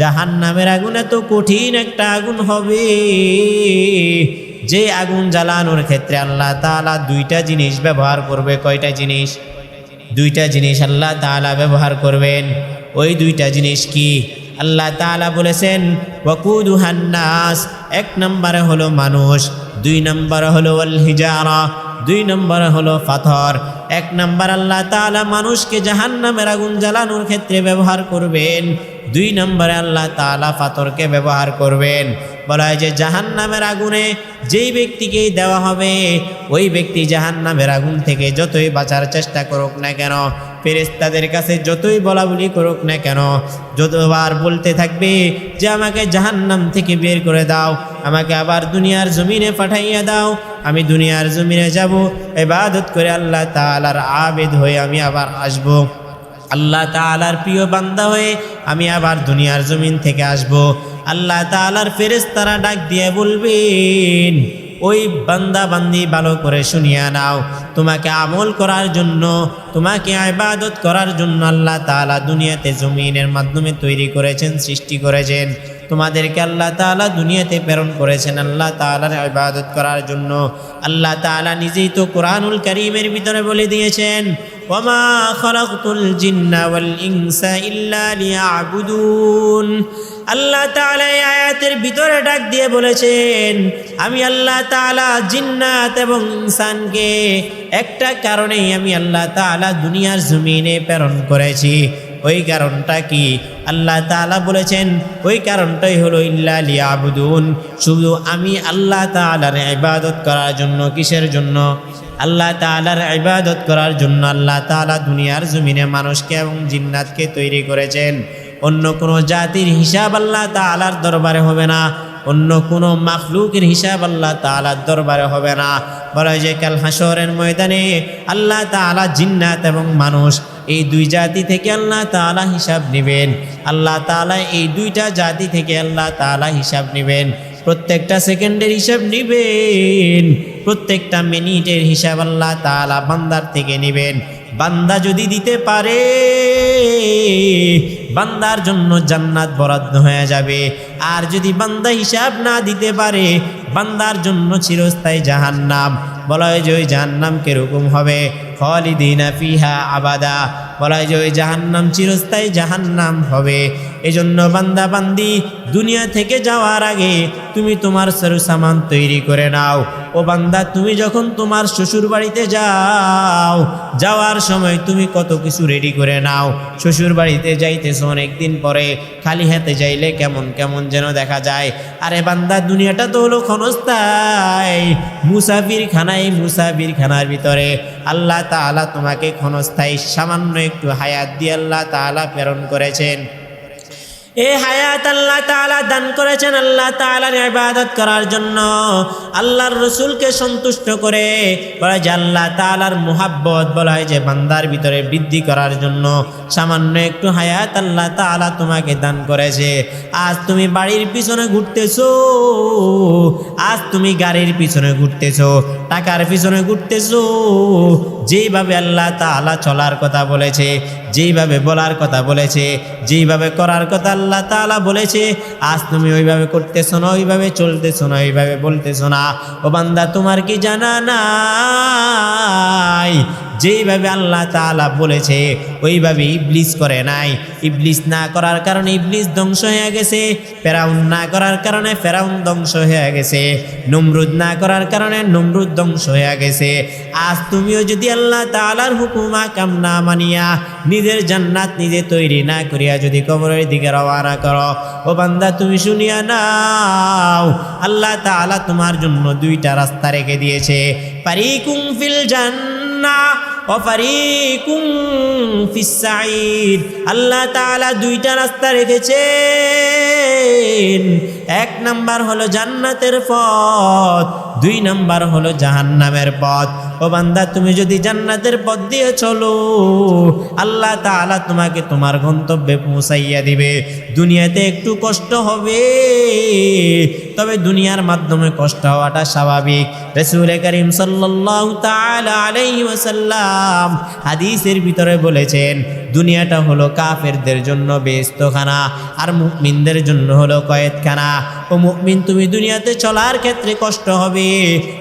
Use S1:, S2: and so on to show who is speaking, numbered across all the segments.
S1: জাহান নামের আগুন এত কঠিন একটা আগুন হবে। যে আগুন জ্বালানোর ক্ষেত্রে আল্লাহ তাআলা দুইটা জিনিস ব্যবহার করবে। কয়টা জিনিস? দুইটা জিনিস আল্লাহ তাআলা ব্যবহার করবেন। ওই দুইটা জিনিস কি? আল্লাহ তাআলা বলেছেন ওয়াকুদুহান নাস এক নম্বরে হলো মানুষ, দুই নম্বরে হলো ওয়াল হিজারা, দুই নম্বরে হলো পাথর। এক নম্বর আল্লাহ তাআলা মানুষকে জাহান্নামের আগুন জ্বালানোর ক্ষেত্রে ব্যবহার করবেন। দুই নম্বরে আল্লাহ তাআলা পাথরকে ব্যবহার করবেন। বলা হয় যে জাহান্নামের আগুনে যেই ব্যক্তিকেই দেওয়া হবে, ওই ব্যক্তি জাহান্নামের আগুন থেকে যতই বাঁচার চেষ্টা করুক না কেন ফেরেস্তাদের কাছে যতই বলা বলি করুক না কেন, যতবার বলতে থাকবে যে আমাকে জাহান্নাম থেকে বের করে দাও, আমাকে আবার দুনিয়ার জমিনে পাঠাইয়া দাও, আমি দুনিয়ার জমিনে যাব এবাদত করে আল্লাহ তাআলার আবেদ হয়ে আমি আবার আসব। আল্লাহ তাআলার প্রিয় বান্দা হয়ে আমি আবার দুনিয়ার জমিন থেকে আসব। আল্লাহ তাআলার ফেরেশতারা ডাক দিয়ে বলবেন, ওই বান্দা বান্দি ভালো করে শুনিয়া নাও। তোমাকে আমল করার জন্য, তোমাকে ইবাদত করার জন্য আল্লাহ তাআলা দুনিয়াতে জমিনের মাধ্যমে তৈরি করেছেন, সৃষ্টি করেছেন। তোমাদেরকে আল্লাহ তাআলা দুনিয়াতে প্রেরণ করেছেন আল্লাহ তাআলার ইবাদত করার জন্য। আল্লাহ তাআলা নিজেই তো কোরআনুল কারীমের ভিতরে বলে দিয়েছেন ওমা খলাকতুল জিন্না ওয়াল ইনসা ইল্লা লিয়াবুদুন। আল্লাহ তাআলা এই আয়াতের ভিতরে ডাক দিয়ে বলেছেন, আমি আল্লাহ তাআলা জিন্নাত এবং ইনসানকে একটা কারণেই আমি আল্লাহ তাআলা দুনিয়ার জমিনে প্রেরণ করেছি। ওই কারণটা কি? আল্লাহ তাআলা বলেছেন, ওই কারণটাই হলো ইল্লা লিয়াবুদুন। শুধু আমি আল্লাহ তাআলার ইবাদত করার জন্য, কিসের জন্য? আল্লাহ তাআলার ইবাদত করার জন্য আল্লাহ তাআলা দুনিয়ার জমিনে মানুষকে এবং জিন্নাতকে তৈরি করেছেন। অন্য কোনো জাতির হিসাব আল্লাহ তাআলার দরবারে হবে না। অন্য কোনো মাখলুকের হিসাব আল্লাহ তাআলার দরবারে হবে না। বলা যে কাল হাসরের ময়দানে আল্লাহ তাআলা জিন্নাত এবং মানুষ এই দুই জাতি থেকে আল্লাহ তাআলা হিসাব নেবেন। আল্লাহ তাআলা এই দুইটা জাতি থেকে আল্লাহ তাআলা হিসাব নেবেন। প্রত্যেকটা সেকেন্ডের হিসাব নিবেন। প্রত্যেকটা মিনিটের হিসাব আল্লাহ তাআলা বান্দার থেকে নেবেন। বান্দা যদি দিতে পারে, বান্দার জন্য জান্নাত বরাদ্দ হয়ে যাবে। আর যদি বান্দা হিসাব না দিতে পারে, বান্দার জন্য চিরস্থায়ী জাহান্নাম। বলা হয় যে ওই জাহান্নাম কীরকম হবে? খলিদিনা ফিহা আবাদা। বলা হয় যে ওই জাহান্নাম চিরস্থায়ী জাহান্নাম হবে। এজন্য বান্দা বান্দি দুনিয়া থেকে যাওয়ার আগে তুমি তোমার সরু সামান তৈরি করে নাও। ও বান্দা, তুমি যখন তোমার শ্বশুর বাড়িতে যাও, যাওয়ার সময় তুমি কত কিছু রেডি করে নাও। শ্বশুর বাড়িতে যাইতেছো অনেকদিন পরে, খালি হাতে যাইলে কেমন কেমন যেন দেখা যায়। আরে বান্দা, দুনিয়াটা তো হলো ক্ষণস্থায়। মুসাফির খানায় মুসাফির খানার ভিতরে আল্লাহ তাআলা তোমাকে ক্ষণস্থায়ী সামান্য একটু হায়াত দিয়ে আল্লাহ তাআলা প্রেরণ করেছেন। এ হায়াত আল্লাহ তাআলা দান করেছেন, আল্লাহ তাআলার ইবাদত করার জন্য। আল্লাহর রসুলকে সন্তুষ্ট করে বলা যে আল্লাহ তাআলার মুহাব্বত বলা হয় যে বান্দার ভিতরে বৃদ্ধি করার জন্য। সামান্য একটু হায়াত আল্লাহ তাআলা তোমাকে দান করেছে। আজ তুমি বাড়ির পিছনে ঘুরতেছো, আজ তুমি গাড়ির পিছনে ঘুরতেছো, টাকার পিছনে ঘুরতেছো যেইভাবে আল্লাহ তাআলা চলার কথা বলেছে, যেইভাবে বলার কথা বলেছে, যেইভাবে করার কথা আল্লাহ তালা বলেছে, আজ তুমি ওইভাবে করতেছো না, ওইভাবে চলতেছো না, ওইভাবে বলতেছো না। ও বান্দা, তোমার কি জানা নাই? যেইভাবে আল্লাহ তাআলা বলেছে, ওইভাবে ইবলিস করে নাই। ইবলিস না করার কারণে ইবলিস ধ্বংস হয়ে গেছে, ফেরাউন না করার কারণে ফেরাউন ধ্বংস হয়ে গেছে, নমরুদ না করার কারণে নমরুদ ধ্বংস হয়ে গেছে। আজ তুমিও যদি আল্লাহ তাআলার হুকুমা কাম না মানিয়া, নিজের জান্নাত নিজে তৈরি না করিয়া যদি কবরের দিকে রওনা করো, ও বান্দা তুমি শুনিয়া নাও, আল্লাহ তাআলা তোমার জন্য দুইটা রাস্তা রেখে দিয়েছে। পারিকুম ফিল জান্নাহ আল্লাহ তাআলা দুইটা রাস্তা রেখেছেন। এক নাম্বার হলো জান্নাতের পথ, দুই নাম্বার হলো জাহান্নামের পথ। ও বান্দা, তুমি যদি জান্নাতের পথ দিয়ে চলো, আল্লাহ তাআলা তোমাকে তোমার গন্তব্যে পৌঁছাইয়া দিবে। দুনিয়াতে একটু কষ্ট হবে, তবে দুনিয়ার মাধ্যমে কষ্ট হওয়াটা স্বাভাবিক। রসুল করিম ওয়াসাল্লাম হাদিসের ভিতরে বলেছেন, দুনিয়াটা হলো কাফেরদের জন্য বেস্তখানা আর মুমিনদের জন্য হলো কয়েদখানা ও মুমিন, তুমি দুনিয়াতে চলার ক্ষেত্রে কষ্ট হবে।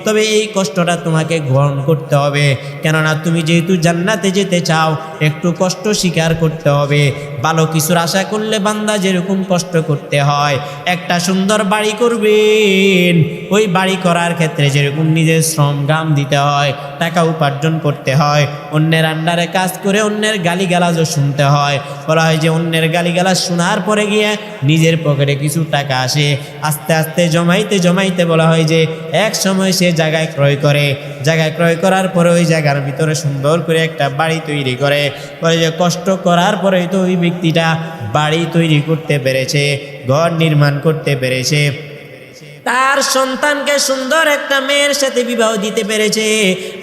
S1: তবে এই কষ্টটা তোমাকে গ্রহণ করতে হবে। কেননা তুমি যেহেতু জান্নাতে যেতে চাও একটু কষ্ট স্বীকার করতে হবে। ভালো কিছুর আশা করলে বান্দা যেরকম কষ্ট করতে হয়, একটা সুন্দর বাড়ি করবেন। ওই বাড়ি করার ক্ষেত্রে যেরকম নিজের শ্রম গাম দিতে হয়, টাকা উপার্জন করতে হয়, অন্যের আন্ডারে কাজ করে অন্যের গালিগালাজও শুনতে হয়। বলা হয় যে অন্যের গালিগালাজ শোনার পরে গিয়ে নিজের পকেটে কিছু টাকা আসে। আস্তে আস্তে জমাইতে জমাইতে বলা হয় যে এক সময় সে জায়গায় ক্রয় করে। জায়গায় ক্রয় করার পরে ওই জায়গার ভিতরে সুন্দর করে একটা বাড়ি তৈরি করে। বলে যে কষ্ট করার পরেই তো ওই ব্যক্তিটা বাড়ি তৈরি করতে পেরেছে, ঘর নির্মাণ করতে পেরেছে। তার সন্তানকে সুন্দর একটা মেয়ের সাথে বিবাহ দিতে পেরেছে।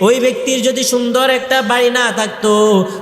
S1: ওই ব্যক্তির যদি সুন্দর একটা বাড়ি না থাকতো,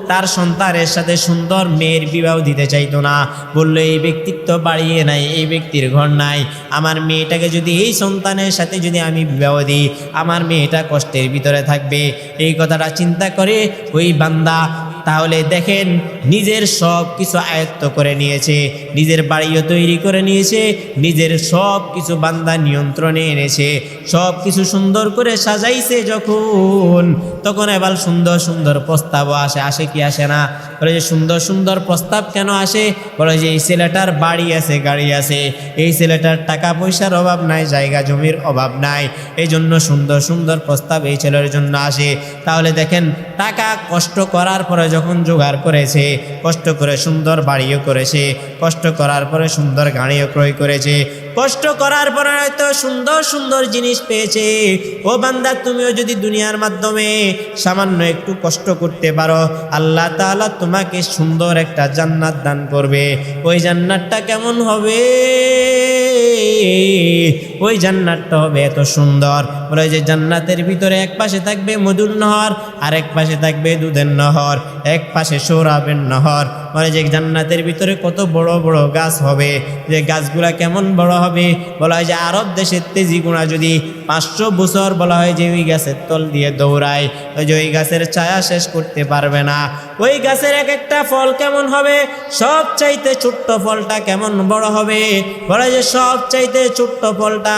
S1: তার সন্তানের সাথে সুন্দর মেয়ের বিবাহ দিতে চাইতো না। বলল, এই ব্যক্তির তো বাড়িয়ে নাই, এই ব্যক্তির ঘর নাই। আমার মেয়েটাকে যদি এই সন্তানের সাথে যদি আমি বিবাহ দিই, আমার মেয়েটা কষ্টের ভিতরে থাকবে। এই কথাটা চিন্তা করে ওই বান্দা তাহলে দেখেন, নিজের সব কিছু আয়ত্ত করে নিয়েছে, নিজের বাড়িও তৈরি করে নিয়েছে, নিজের সব কিছু বান্দা নিয়ন্ত্রণে এনেছে, সব কিছু সুন্দর করে সাজাইছে যখন, তখন এবার সুন্দর সুন্দর প্রস্তাবও আসে আসে কি আসে না? বলে যে সুন্দর সুন্দর প্রস্তাব কেন আসে? বলে যে এই ছেলেটার বাড়ি আছে, গাড়ি আছে, এই ছেলেটার টাকা পয়সার অভাব নাই, জায়গা জমির অভাব নাই, এই জন্য সুন্দর সুন্দর প্রস্তাব এই ছেলের জন্য আসে। তাহলে দেখেন, টাকা কষ্ট করার পরে যখন জোগাড় করেছে, কষ্ট করে সুন্দর বাড়িও করেছে, কষ্ট করার পরে সুন্দর গাড়িও ক্রয় করেছে, কষ্ট করার পরে হয়তো সুন্দর সুন্দর জিনিস পেয়েছে। ও বান্দা, তুমিও যদি দুনিয়ার মাধ্যমে সামান্য একটু কষ্ট করতে পারো, আল্লাহ তাআলা তোমাকে সুন্দর একটা জান্নাত দান করবে। ওই জান্নাতটা কেমন হবে? ওই জান্নাতটা হবে এত সুন্দর। বলে যে জান্নাতের ভিতরে এক পাশে থাকবে মধুর নহর আর এক পাশে থাকবে দুধের নহর, এক পাশে সৌরাবের নহর। মানে যে জান্নাতের ভিতরে কত বড় বড় গাছ হবে, যে গাছগুলা কেমন বড় হবে? বলা হয় যে আরব দেশের তেজি গুণা যদি পাঁচশো বছর বলা হয় যে ওই গাছের তল দিয়ে দৌড়ায়, ওই যে ওই গাছের ছায়া শেষ করতে পারবে না। ওই গাছের এক একটা ফল কেমন হবে? সব চাইতে ছোট্ট ফলটা কেমন বড় হবে? বলা যে সব চাইতে ছোট্ট ফলটা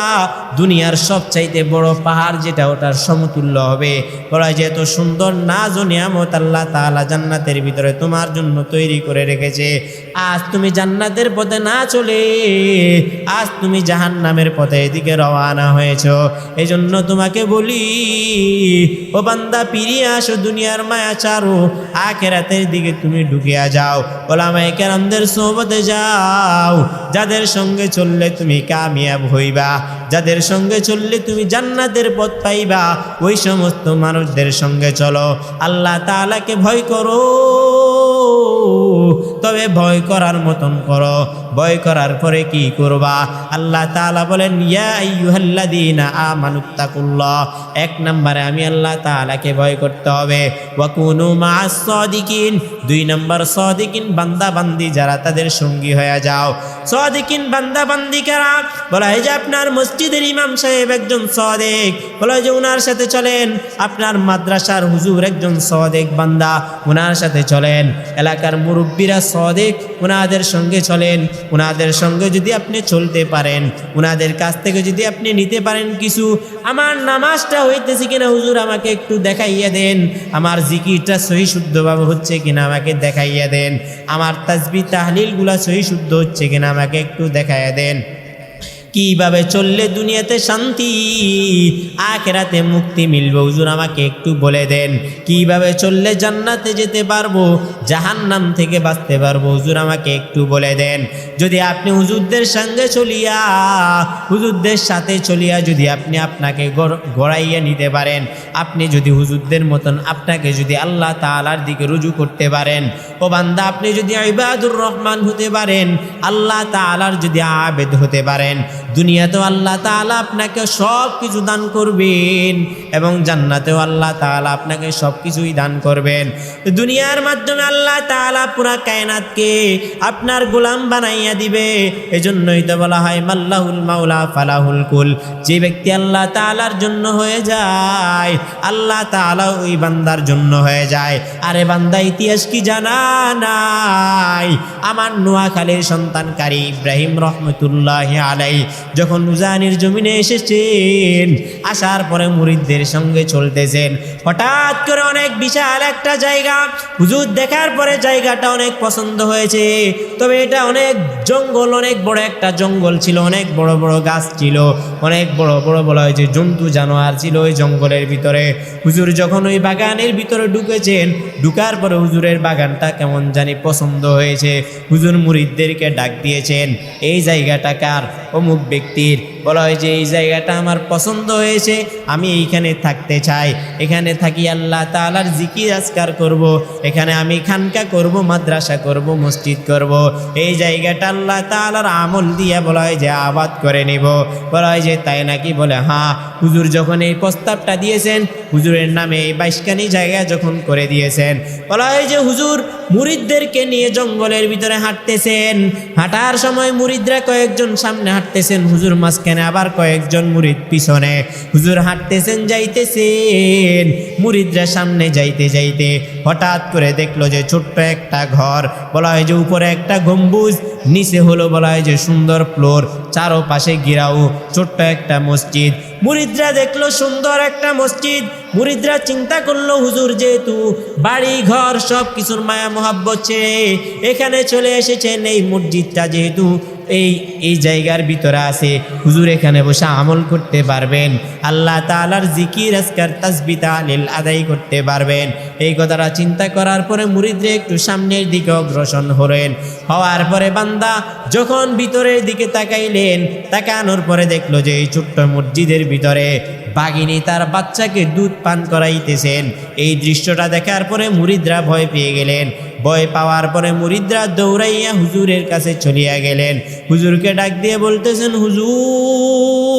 S1: দুনিয়ার সব চাইতে বড় পাহাড় যেটা ওটার সমতুল্য হবে। বলা যে এত সুন্দর, না ও নিয়ামত আল্লাহ তাআলা জান্নাতের ভিতরে তোমার জন্য তৈরি করে রেখেছে। আজ তুমি জান্নাতের পথে না চলে, আজ তুমি জাহান্নামের পথে এদিকে রওয়ানা হয়েছ। এই জন্য তোমাকে বলি, ও বান্দা পিরিয়ে আসো দুনিয়ার মায়া চারো আখেরাতের দিকে তুমি ঢুকিয়া যাও। ওলামায়ে কেরামদের সোহবতে যাও। যাদের সঙ্গে চললে তুমি কামিয়াব হইবা, যাদের সঙ্গে চললে তুমি জান্নাতের পথ পাইবা, ওই সমস্ত মানুষদের সঙ্গে চলো। আল্লাহ তাআলাকে ভয় করো। তবে ভয় করার মতন করো। ভয় করার পরে কি করবা? আল্লাহ তালা বলেন, ইয়া আমানুত্তাকুল্লাহ এক নম্বরে আমি আল্লাহ তালাকে ভয় করতে হবে। ওয়াকুনু মা সাদিকিন দুই নম্বর, সদিকিন বান্দা বান্দি যারা তাদের সঙ্গী হয়ে যাও। সাদিকিন বান্দা বান্দি কারা বলা হয় যে আপনার মসজিদের ইমাম সাহেব একজন সদেক। বলা যে উনার সাথে চলেন। আপনার মাদ্রাসার হুজুর একজন সাদেক বান্দা, উনার সাথে চলেন। এলাকার মুরব্বীরা সদেক, উনাদের সঙ্গে চলেন। উনাদের সঙ্গে যদি আপনি চলতে পারেন, উনাদের কাছ থেকে যদি আপনি নিতে পারেন কিছু, আমার নামাজটা হইতেছে কিনা হুজুর, আমাকে একটু দেখাইয়া দেন। আমার জিকিরটা সহি শুদ্ধভাবে হচ্ছে কিনা, আমাকে দেখাইয়া দেন। আমার তাজবি তাহলিলগুলা সহি শুদ্ধ হচ্ছে কিনা আমাকে একটু দেখায় দেন। কীভাবে চললে দুনিয়াতে শান্তি? আখেরাতে মুক্তি মিলবে। হুজুর, আমাকে একটু বলে দেন, কীভাবে চললে জান্নাতে যেতে পারব, জাহান্নাম থেকে বাঁচতে পারব? হুজুর, আমাকে একটু বলে দেন, যদি আপনি হুজুরদের সঙ্গে চলিয়া, হুজুরদের সাথে চলিয়া যদি আপনি আপনাকে গড়- গড়াইয়া নিতে পারেন, আপনি যদি হুজুরদের মতন আপনাকে যদি আল্লাহ তাআলার দিকে রুজু করতে পারেন, ও বান্দা, আপনি যদি ইবাদুর রহমান হতে পারেন, আল্লাহ তাআলার যদি আবেদ হতে পারেন দুনিয়াতেও আল্লাহ তাআলা আপনাকে সব কিছু দান করবেন এবং জান্নাতেও আল্লাহ তাআলা আপনাকে সব কিছুই দান করবেন। দুনিয়ার মাধ্যমে আল্লাহ তাআলা পুরা কায়নাতকে আপনার গোলাম বানাইয়া দিবে। এজন্যই তো বলা হয়, মাল্লাহুল মাওলা ফালাহুল কুল। যে ব্যক্তি আল্লাহ তাআলার জন্য হয়ে যায়, আল্লাহ তাআলা ওই বান্দার জন্য হয়ে যায়। আরে বান্দা, ইতিহাস কি জানা নাই? আমার নোয়াখালীর সন্তানকারী ইব্রাহিম রহমতুল্লাহ আলাই যখন উজানির জমিনে এসেছেন, আসার পরে মুরিদদের সঙ্গে চলতেছেন। হঠাৎ করে অনেক বিশাল একটা জায়গা। হুজুর দেখার পরে জায়গাটা অনেক পছন্দ হয়েছে। তবে এটা অনেক জঙ্গল, অনেক বড় একটা জঙ্গল ছিল, অনেক বড় বড় গাছ ছিল, অনেক বড় বড় বলা হয়েছে জন্তু, জানোয়ার ছিল ওই জঙ্গলের ভিতরে। হুজুর যখন ওই বাগানের ভিতরে ঢুকেছেন, ঢুকার পরে হুজুরের বাগানটা কেমন জানি পছন্দ হয়েছে। হুজুর মুরিদদেরকে ডাক দিয়েছেন, এই জায়গাটা কার? অমুক ব্যক্তির বলা হয় যে, এই জায়গাটা আমার পছন্দ হয়েছে, আমি এইখানে থাকতে চাই এখানে থাকি আল্লাহ তালার জিকির আজকার করব। এখানে আমি খানকা করব, মাদ্রাসা করব, মসজিদ করব। এই জায়গাটা আল্লাহ তালার আমল দিয়ে বলা হয় যে, আবাদ করে নেব বলা হয় যে, তাই নাকি বলে হ্যাঁ হুজুর যখন এই প্রস্তাবটা দিয়েছেন, হুজুরের নামে এই বাইশখানি জায়গা যখন করে দিয়েছেন, বলা হয় যে, হুজুর মুরিদদেরকে নিয়ে জঙ্গলের ভিতরে হাঁটতেছেন হাঁটার সময় মুরিদরা কয়েকজন সামনে হাঁটতেছেন, হুজুর মাঝখানে আবার কয়েকজন মুরিদ পিছনে। হুজুর হাঁটতেছেন, যাইতেছেন। মুরিদরা সামনে যাইতে যাইতে হঠাৎ করে দেখল যে ছোট্ট একটা ঘর। বলা হয় যে উপরে একটা গম্বুজ, নিচে হলো বলা হয় যে সুন্দর ফ্লোর, চারোপাশে ঘিরাও, ছোট্ট একটা মসজিদ। মুরিদরা দেখল সুন্দর একটা মসজিদ। মুরিদরা চিন্তা করল, হুজুর যেহেতু বাড়ি ঘর সব কিছুর মায়া মহাব্বত ছেড়ে এখানে চলে এসেছেন, এই মসজিদটা যেহেতু এই এই জায়গার ভিতরে আছে। হুজুর এখানে বসে আমল করতে পারবেন। আল্লাহ তালার জিকির, আজকার তাসবিতা আলিল আদায় করতে পারবেন। এই কথাটা চিন্তা করার পরে মুরিদরে একটু সামনের দিকে অগ্রসর হলেন। হওয়ার পরে বান্দা যখন ভিতরের দিকে তাকাইলেন, তাকানোর পরে দেখল যে এই ছোট্ট মসজিদের ভিতরে বাঘিনী তার বাচ্চাকে দুধ পান করাইতেছেন। এই দৃশ্যটা দেখার পরে মুরিদরা ভয় পেয়ে গেলেন। ভয় পাওয়ার পরে মুরিদরা দৌড়াইয়া হুজুরের কাছে চলিয়া গেলেন। হুজুরকে ডাক দিয়ে বলতেছেন, হুজুর,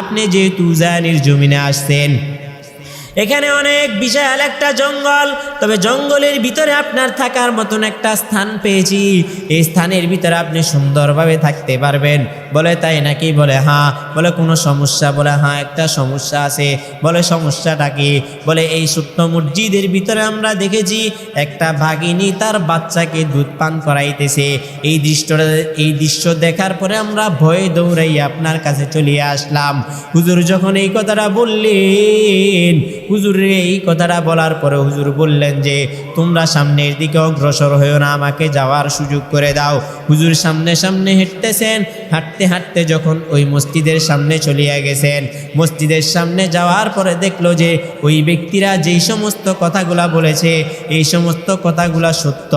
S1: আপনি যেহেতু জানির জমিনে আসছেন এখানে অনেক বিশাল একটা জঙ্গল, তবে জঙ্গলের ভিতরে আপনার থাকার মতন একটা স্থান পেয়েছি। এই স্থানের ভিতরে আপনি সুন্দরভাবে থাকতে পারবেন। বলে তাই নাকি? বলে হ্যাঁ। বলে, কোনো সমস্যা? বলে হ্যাঁ একটা সমস্যা আছে। বলে, সমস্যাটা কি? বলে, এই ছোট্ট মসজিদের ভিতরে আমরা দেখেছি একটা ভাগিনী তার বাচ্চাকে দুধ পান করাইতেছে। এই দৃশ্যটা এই দৃশ্য দেখার পরে আমরা ভয়ে দৌড়াই আপনার কাছে চলিয়ে আসলাম। হুজুর যখন এই কথাটা বললেন হুজুরের এই কথাটা বলার পরে হুজুর বললেন যে, তোমরা সামনের দিকে অগ্রসর হয়েও না, আমাকে যাওয়ার সুযোগ করে দাও। হুজুর সামনে সামনে হেঁটতেছেন। হাঁটতে হাঁটতে যখন ওই মসজিদের সামনে চলিয়া গেছেন, মসজিদের সামনে যাওয়ার পরে দেখল যে, ওই ব্যক্তিরা যেই সমস্ত কথাগুলা বলেছে, এই সমস্ত কথাগুলা সত্য।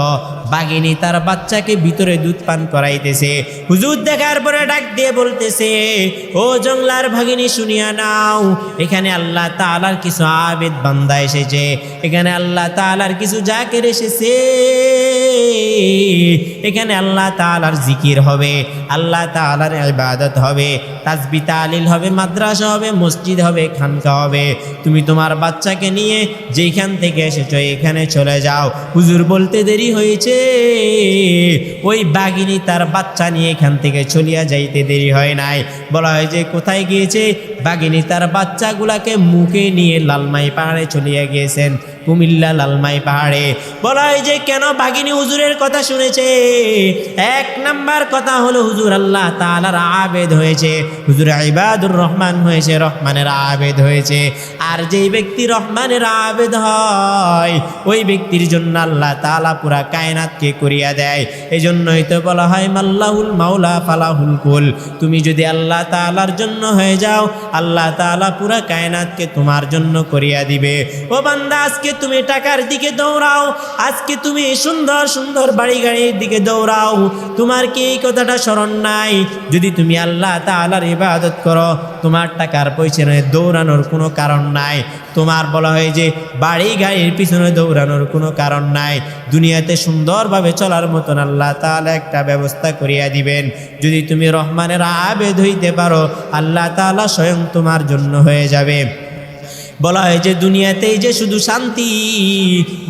S1: বাঘিনী তার বাচ্চাকে ভিতরে দুধ পান করাইতেছে। হুজুর দেখার পরে ডাক দিয়ে বলতেছে, ও জংলার ভাগিনী, শুনিয়া নাও, এখানে আল্লাহ তালার কিছু আবেদ বান্দা এসেছে। এখানে আল্লাহ তালার কিছু জাকের এসেছে। এখানে আল্লাহ তালার জিকির হবে, আল্লাহ তালার ইবাদত হবে তাজবি তালিল হবে, মাদ্রাসা হবে, মসজিদ হবে, খানকা হবে। তুমি তোমার বাচ্চাকে নিয়ে যেখান থেকে এসেছ, এখানে চলে যাও। হুজুর বলতে দেরি হয়েছে। ওই বাঘিনী তার বাচ্চা নিয়ে এখান থেকে চলিয়া যাইতে দেরি হয় নাই। বলা হয় যে, কোথায় গিয়েছে? বাঘিনী তার বাচ্চাগুলাকে মুখে নিয়ে লালমাই পাহাড়ে চলিয়া গিয়েছেন। কুমিল্লা লালমাই পাহাড়ে। বলা হয় যে কেন বাঘিনী হুজুরের কথা শুনেছে? এক নাম্বার কথা হলো হুজুর আল্লাহ তালার আবেদ হয়েছে। হুজুর ইবাদুর রহমান হয়েছে, রহমানের আবেদ হয়েছে। আর যেই ব্যক্তি রহমানের আবেদ হয়, ওই ব্যক্তির জন্য আল্লাহ তালা পুরা কায়নাতকে করিয়া দেয়। এই জন্যই তো বলা হয়, মাল্লাহুল মাওলা ফালাহুল কুল। তুমি যদি আল্লাহ তালার জন্য হয়ে যাও, আল্লাহ তালা পুরা কায়নাতকে তোমার জন্য করিয়া দিবে। ও বান্দা, আজকে আজকে তুমি টাকার দিকে দৌড়াও, আজকে তুমি সুন্দর সুন্দর বাড়ি গাড়ির দিকে দৌড়াও। তোমার কি এই কথাটা স্মরণ নাই? যদি তুমি আল্লাহ তাআলার ইবাদত করো, তোমার টাকার পয়সা দৌড়ানোর কোনো কারণ নাই। তোমার বলা হয় যে বাড়ি গাড়ির পিছনে দৌড়ানোর কোনো কারণ নাই। দুনিয়াতে সুন্দরভাবে চলার মতন আল্লাহ তাআলা একটা ব্যবস্থা করিয়া দিবেন। যদি তুমি রহমানের আবেদ হইতে পারো, আল্লাহ তালা স্বয়ং তোমার জন্য হয়ে যাবে। বলা হয় যে দুনিয়াতেই যে শুধু শান্তি,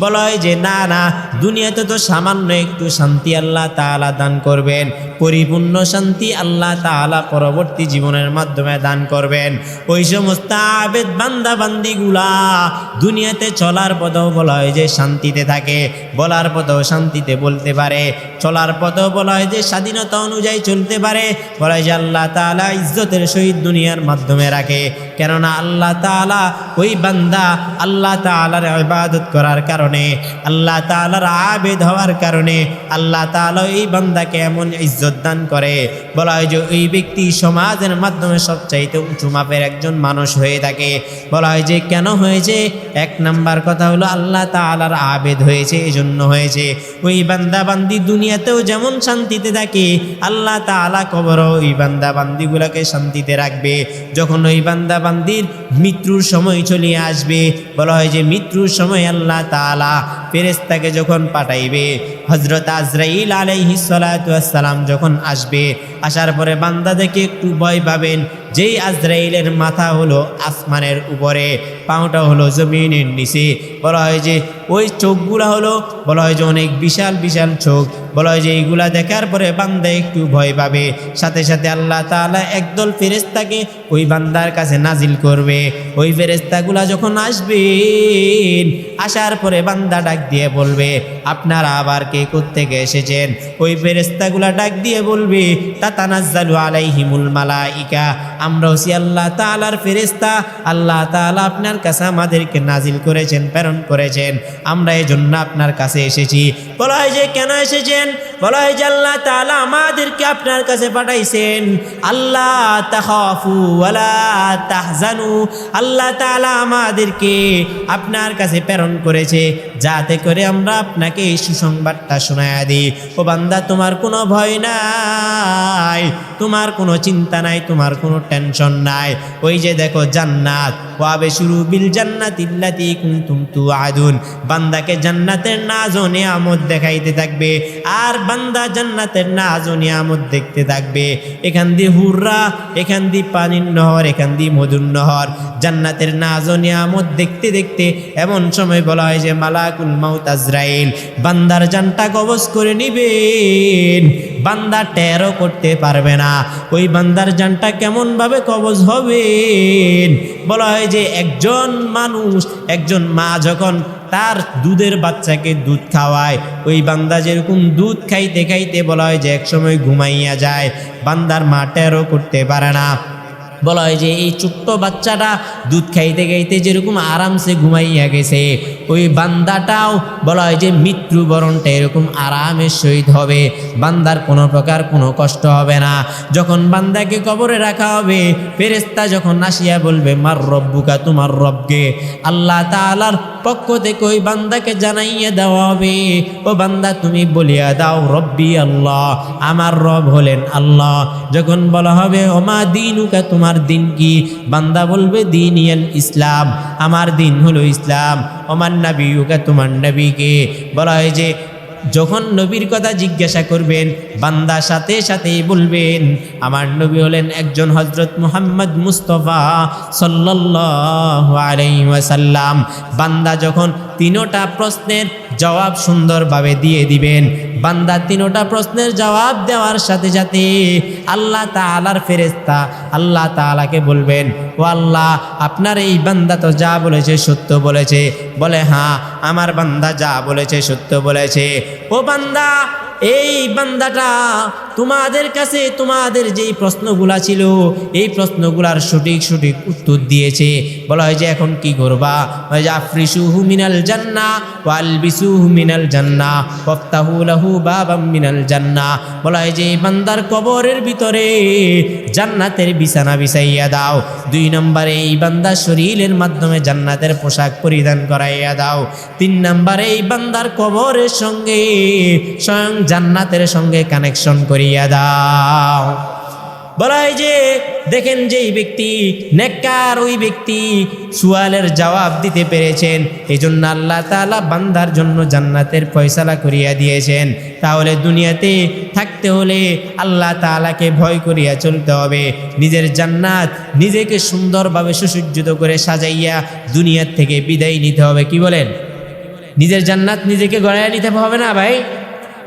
S1: বলা হয় যে না না, দুনিয়াতে তো সামান্য একটু শান্তি আল্লাহ তাআলা দান করবেন, পরিপূর্ণ শান্তি আল্লাহ তাআলা পরবর্তী জীবনের মাধ্যমে দান করবেন। ওই সমস্ত আবেদ বান্দা বান্দিগুলা দুনিয়াতে চলার পথেও বলা হয় যে শান্তিতে থাকে, বলার পথেও শান্তিতে বলতে পারে, চলার পথেও বলা হয় যে স্বাধীনতা অনুযায়ী চলতে পারে, বলা হয় যে আল্লাহ তাআলা ইজ্জতের সহিত দুনিয়ার মাধ্যমে রাখে। কেননা আল্লাহ তাআলা ওই বান্দা আল্লাহ তাআলার ইবাদত করার কারণে, আল্লাহ তাআলার আবেদ হওয়ার কারণে আল্লাহ তাআলা এই বান্দাকে এমন ইজ্জত দান করে। বলা হয় যে ওই ব্যক্তি সমাজের মাধ্যমে সবচাইতে উঁচু মাপের একজন মানুষ হয়ে থাকে। বলা হয় যে কেন হয়েছে? এক নাম্বার কথা হলো আল্লাহ তাআলার আবেদ হয়েছে, এজন্য হয়েছে। ওই বান্দা বান্দি দুনিয়াতেও যেমন শান্তিতে থাকে, আল্লাহ তাআলা কবরও ওই বান্দা বান্দিগুলোকে শান্তিতে রাখবে। যখন ওই বান্দা বান্দির মৃত্যুর সময় চলে আসবে। বলা হয় যে মৃত্যুর সময় আল্লাহ তালা ফেরেস্তাকে যখন পাঠাইবে হজরত আজরাইল আলাইহিসালাম যখন আসবে, আসার পরে বান্দা দেখে একটু ভয় পাবেন যেই আজরাইলের মাথা হলো আসমানের উপরে পাউটা হলো জমিনের নিচে। বলা হয় যে ওই চোখগুলা হলো, বলা হয় যে অনেক বিশাল বিশাল চোখ। বলা হয় যে এইগুলা দেখার পরে বান্দা একটু ভয় পাবে। সাথে সাথে আল্লাহ তাআলা একদল ফেরেস্তাকে ওই বান্দার কাছে নাজিল করবে। ওই ফেরেস্তাগুলা যখন আসবেন আসার পরে বান্দা ডাক দিয়ে বলবে, আপনারা আবার কে কোত্থেকে এসেছেন? ওই ফেরেস্তাগুলা ডাক দিয়ে বলবে তা তানাজ্জালু আলাইহিমুল মালাইকা। আমরা হচ্ছি আল্লাহ তালার ফেরিস্তা আল্লাহ তালা আপনার কাছে আমাদেরকে নাজিল করেছেন, প্রেরণ করেছেন। আমরা এই জন্য আপনার কাছে এসেছি। বলা হয় যে, কেন এসেছেন? বলা হয় যে আল্লাহ তাআলা, আমাদেরকে আপনার কাছে পাঠাইছেন। আল্লাহ তাখাফু ওয়ালা তাহজানু। আল্লাহ তাআলা আমাদেরকে আপনার কাছে প্রেরণ করেছে, যাতে করে আমরা আপনাকে এই সুসংবাদটা শোনায়া দিই। ও বান্দা, তোমার কোনো ভয় নাই, তোমার কোনো চিন্তা নাই, তোমার কোনো টেনশন নাই। ওই যে দেখো জান্নাত ওয়াবে শুরু বিল জান্নাত ইল্লাতি কুনতুম তুআদুন। বান্দাকে জান্নাতের নাজ ও নিয়ামত দেখাইতে থাকবে। আর বান্দা জান্নাতের নাজ ও নিয়ামত দেখতে থাকবে। এখান দিয়ে হুররা, এখান দিয়ে পানির নহর, এখান দিয়ে মধুর নহর। জান্নাতের নাজ নিয়ামত দেখতে দেখতে এমন সময় বলা হয় যে, মালাকুল মাউত আজরাইল, বান্দার জানটা কবজ করে নিবেন। বান্দা টেরও করতে পারবে না। ওই বান্দার জানটা কেমন ভাবে কবজ হবেন? বলা হয় যে, একজন মানুষ, একজন মা যখন তার দুধের বাচ্চাকে দুধ খাওয়ায়। ওই বান্দা যেরকম দুধ খাইতে খাইতে বলা হয় যে একসময় ঘুমাইয়া যায়, বান্দার মা টেরও করতে পারে না। বলা হয় যে এই ছোট্ট বাচ্চাটা দুধ খাইতে খাইতে যেরকম আরামসে ঘুমাইয়া গেছে। ওই বান্দাটাও বলা হয় যে মৃত্যুবরণটা এরকম আরামের সহিত হবে। বান্দার কোনো প্রকার কোনো কষ্ট হবে না। যখন বান্দাকে কবরে রাখা হবে ফেরেস্তা যখন আসিয়া বলবে, মার রব্বুকা, তোমার রবকে। আল্লাহ তাআলার পক্ষ থেকে ওই বান্দাকে জানাইয়া দেওয়া হবে, ও বান্দা, তুমি বলিয়া দাও, রব্বি আল্লাহ, আমার রব হলেন আল্লাহ। যখন বলা হবে, ও ওমা দিনুকা, তোমার দিন কি? বান্দা বলবে দিন ইসলাম, আমার দিন হলো ইসলাম। ওমান ইউকা তোমার নবীকে। বলা হয় যে, যখন নবীর কথা জিজ্ঞাসা করবেন, বান্দা সাথে সাথেই বলবেন, আমার নবী হলেন একজন হজরত মুহাম্মদ মুস্তফা সাল্লাল্লাহু আলাইহি ওয়াসাল্লাম। বান্দা যখন তিনোটা প্রশ্নের জবাব সুন্দরভাবে দিয়ে দিবেন। বান্দা তিনোটা প্রশ্নের জবাব দেওয়ার সাথে সাথে আল্লাহ তাআলার ফেরেস্তা আল্লাহ তাআলাকে বলবেন, ও আল্লাহ, আপনার এই বান্দা তো যা বলেছে সত্য বলেছে। বলে হ্যাঁ আমার বান্দা যা বলেছে সত্য বলেছে। ও বান্দা, এই বান্দাটা তোমাদের কাছে তোমাদের যেই প্রশ্নগুলা ছিল, এই প্রশ্নগুলার সঠিক সঠিক উত্তর দিয়েছে। বলা হয় যে এখন কি করবা? হয় আফ্রিসুহু মিনাল জান্না ওয়াল বিসুহু মিনাল জান্না, ওয়াফতাহু লাহু বাবাম মিনাল জান্না। বলা হয় যে এই বান্দার কবরের ভিতরে জান্নাতের বিছানা বিছাইয়া দাও। দুই নম্বরে এই বান্দার শরীরের মাধ্যমে জান্নাতের পোশাক পরিধান করাইয়া দাও। তিন নম্বরে এই বান্দার কবরের সঙ্গে স্বয়ং জান্নাতের সঙ্গে কানেকশন করিয়া দাও। বলা হয় যে দেখেন যেই ব্যক্তি নেককার, ওই ব্যক্তি সুয়ালের জবাব দিতে পেরেছেন এই জন্য আল্লাহ তালা বান্দার জন্য জান্নাতের ফয়সালা করিয়া দিয়েছেন। তাহলে দুনিয়াতে থাকতে হলে আল্লাহ তালাকে ভয় করিয়া চলতে হবে। নিজের জান্নাত নিজেকে সুন্দরভাবে সুসজ্জিত করে সাজাইয়া দুনিয়ার থেকে বিদায় নিতে হবে, কি বলেন? নিজের জান্নাত নিজেকে গড়াইয়া নিতে হবে না ভাই?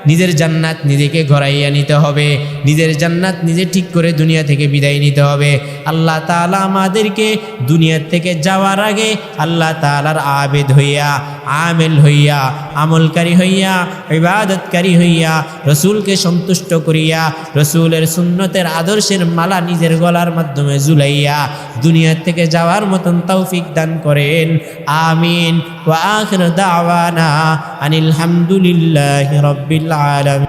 S1: নিজের জান্নাত নিজেকে ঘরাইয়া নিতে হবে। নিজের জান্নাত নিজে ঠিক করে দুনিয়া থেকে বিদায় নিতে হবে। আল্লাহ তালা আমাদেরকে দুনিয়ার থেকে যাওয়ার আগে আল্লাহ তালার আবেদ হইয়া আমেল হইয়া, আমলকারী হইয়া, ইবাদতকারী হইয়া, রসুলকে সন্তুষ্ট করিয়া, রসুলের সুন্নতের আদর্শের মালা নিজের গলার মাধ্যমে জুলাইয়া দুনিয়ার থেকে যাওয়ার মতন তৌফিক দান করেন। আমিন। ওয়া আখির দাওয়ানা আনিল হামদুলিল্লাহি রাব্বিল আলামিন।